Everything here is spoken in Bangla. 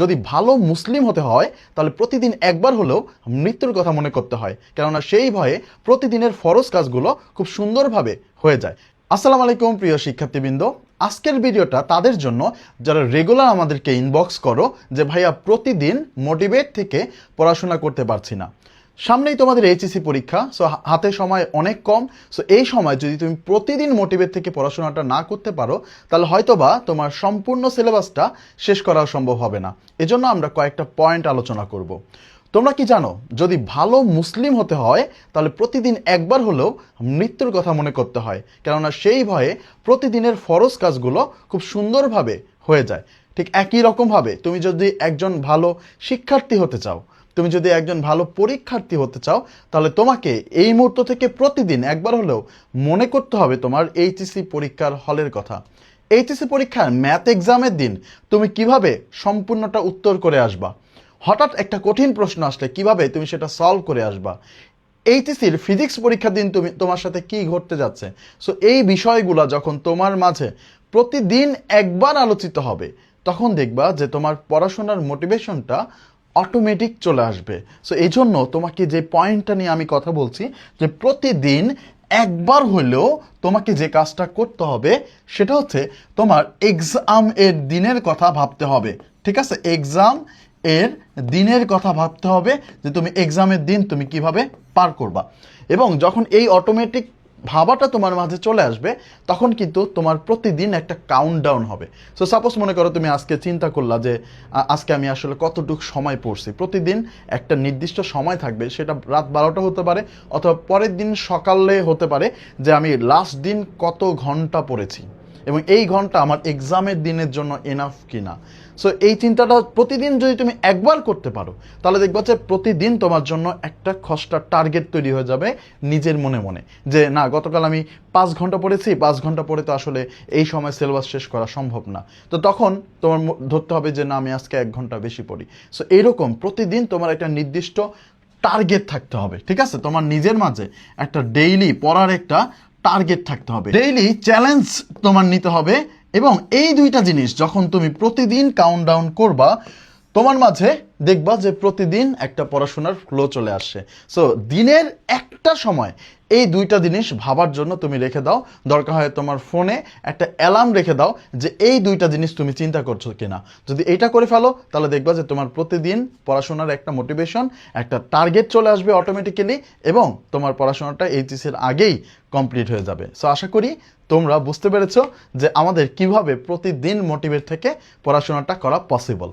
যদি ভালো মুসলিম হতে হয়, তাহলে প্রতিদিন একবার হলেও মৃত্যুর কথা মনে করতে হয়। কেননা সেই ভয়ে প্রতিদিনের ফরজ কাজগুলো খুব সুন্দরভাবে হয়ে যায়। আসসালামু আলাইকুম, প্রিয় শিক্ষার্থীবৃন্দ। আজকের ভিডিওটা তাদের জন্য যারা রেগুলার আমাদেরকে ইনবক্স করো যে, ভাইয়া, প্রতিদিন মোটিভেট থেকে পড়াশোনা করতে পারছি না। সামনেই তোমাদের এইচএসসি পরীক্ষা সো হাতে সময় অনেক কম সো এই সময় যদি তুমি প্রতিদিন মোটিভেট থেকে পড়াশোনাটা না করতে পারো, তাহলে হয়তোবা তোমার সম্পূর্ণ সিলেবাসটা শেষ করা সম্ভব হবে না। এজন্য আমরা কয়েকটা পয়েন্ট আলোচনা করব। তোমরা কি জানো, যদি ভালো মুসলিম হতে হয়, তাহলে প্রতিদিন একবার হলেও মৃত্যুর কথা মনে করতে হয়। কেননা সেই ভয়ে প্রতিদিনের ফরজ কাজগুলো খুব সুন্দরভাবে হয়ে যায়। ঠিক একই রকমভাবে তুমি যদি একজন ভালো শিক্ষার্থী হতে চাও তুমি যদি একজন ভালো পরীক্ষার্থী হতে চাও, তাহলে তোমাকে এই মুহূর্ত থেকে প্রতিদিন একবার হলেও মনে করতে হবে তোমার এইচএসসি পরীক্ষার হলের কথা। এইচএসসি পরীক্ষার ম্যাথ এক্সামের দিন তুমি কীভাবে সম্পূর্ণটা উত্তর করে আসবা? হঠাৎ একটা কঠিন প্রশ্ন আসলে কীভাবে তুমি সেটা সলভ করে আসবা? এইচএসির ফিজিক্স পরীক্ষার দিন তুমি, তোমার সাথে কি ঘটতে যাচ্ছে? সো এই বিষয়গুলো যখন তোমার মাঝে প্রতিদিন একবার আলোচিত হবে, তখন দেখবা যে তোমার পড়াশোনার মোটিভেশনটা অটোমেটিক চলে আসবে। সো এই জন্য তোমাকে যে পয়েন্টটা নিয়ে আমি কথা বলছি, যে প্রতিদিন একবার হলেও তোমাকে যে কাজটা করতে হবে, সেটা হচ্ছে তোমার এক্সাম এর দিনের কথা ভাবতে হবে। ঠিক আছে? এক্সাম এর দিনের কথা ভাবতে হবে, যে তুমি এক্সামের দিন তুমি কীভাবে পার করবা। এবং যখন এই অটোমেটিক ভাবাটা তোমার মাঝে চলে আসবে, তখন কিন্তু তোমার প্রতিদিন একটা কাউন্ট ডাউন হবে। সো সাপোজ মনে করো তুমি আজকে চিন্তা করলা যে আজকে আমি আসলে কতটুকু সময় পড়ছি। প্রতিদিন একটা নির্দিষ্ট সময় থাকবে, সেটা রাত বারোটা হতে পারে, অথবা পরের দিন সকালে হতে পারে, যে আমি লাস্ট দিন কত ঘণ্টা পড়েছি। এবং এই ঘণ্টা আমার এক্সামের দিনের জন্য এনাফ কিনা। সো এই চিন্তাটা প্রতিদিন যদি তুমি একবার করতে পারো, তাহলে দেখবা যে প্রতিদিন তোমার জন্য একটা খসটা টার্গেট তৈরি হয়ে যাবে নিজের মনে মনে। যে না, গতকাল আমি পাঁচ ঘণ্টা পড়েছি, পাঁচ ঘণ্টা পড়ে তো আসলে এই সময় সিলেবাস শেষ করা সম্ভব না। তো তখন তোমার ধরতে হবে যে না, আমি আজকে এক ঘণ্টা বেশি পড়ি। সো এইরকম প্রতিদিন তোমার একটা নির্দিষ্ট টার্গেট থাকতে হবে, ঠিক আছে? তোমার নিজের মাঝে একটা ডেইলি পড়ার একটা টার্গেট থাকতে হবে। ডেইলি চ্যালেঞ্জ তোমার নিতে হবে এবং এই দুইটা জিনিস যখন তুমি প্রতিদিন কাউন্ট ডাউন করবা, তোমার মাঝে দেখবা যে প্রতিদিন একটা পড়াশোনার ফ্লো চলে আসছে। সো দিনের একটা সময় এই দুইটা জিনিস ভাবার জন্য তুমি রেখে দাও। দরকার হয় তোমার ফোনে একটা অ্যালার্ম রেখে দাও যে এই দুইটা জিনিস তুমি চিন্তা করছ কিনা। যদি এটা করে ফেলো, তাহলে দেখবা যে তোমার প্রতিদিন পড়াশোনার একটা মোটিভেশন একটা টার্গেট চলে আসবে অটোমেটিক্যালি এবং তোমার পড়াশোনাটা এইচএসির আগেই কমপ্লিট হয়ে যাবে। সো আশা করি তোমরা বুঝতে পেরেছ যে আমাদের কীভাবে প্রতিদিন মোটিভেট থেকে পড়াশোনাটা করা পসিবল